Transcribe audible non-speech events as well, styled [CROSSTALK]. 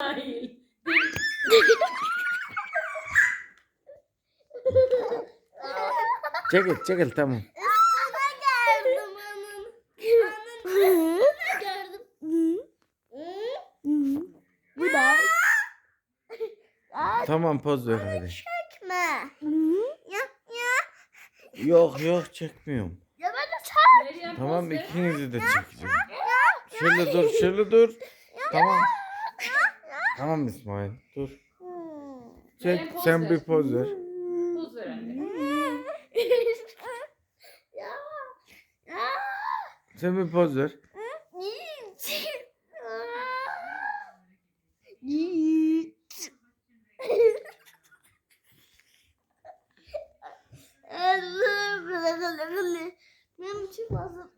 İsmail. Çekil çekil tamam. Bu da. Tamam poz ver hadi. Çekme. Ya ya. Yok yok çekmiyorum. Ya ben de Meryem Tamam poz ver. ikinizi de çekeceğim. Şöyle dur şöyle dur. Tamam. Tamam İsmail dur. Hmm. Sen, poz sen ver. bir poz ver. Poz ver anne. [LAUGHS] Sen bir poz ver. Benim için fazla